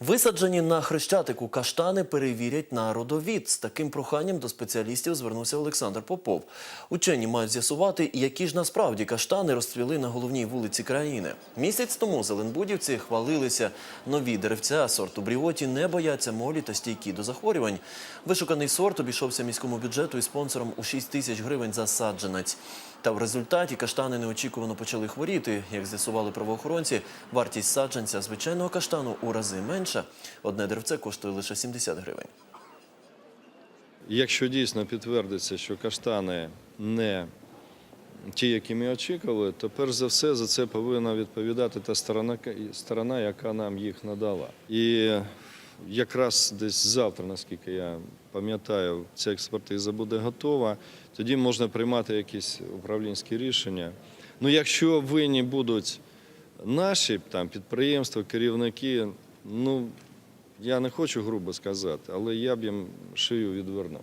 Висаджені на хрещатику каштани перевірять на родовід. З таким проханням до спеціалістів звернувся Олександр Попов. Учені мають з'ясувати, які ж насправді каштани розцвіли на головній вулиці країни. Місяць тому зеленбудівці хвалилися. Нові деревця сорту Бріоті не бояться молі та стійкі до захворювань. Вишуканий сорт обійшовся міському бюджету і спонсором у 6 тисяч гривень за саджанець. Та в результаті каштани неочікувано почали хворіти. Як з'ясували правоохоронці, вартість саджанця звичайного каштану у рази менша. Одне деревце коштує лише 70 гривень. Якщо дійсно підтвердиться, що каштани не ті, які ми очікували, то перш за все за це повинна відповідати та сторона, сторона, яка нам їх надала. І якраз десь завтра, наскільки я пам'ятаю, ця експертиза буде готова. Тоді можна приймати якісь управлінські рішення. Ну, якщо винні будуть наші там підприємства, керівники, ну я не хочу грубо сказати, але я б їм шию відвернув.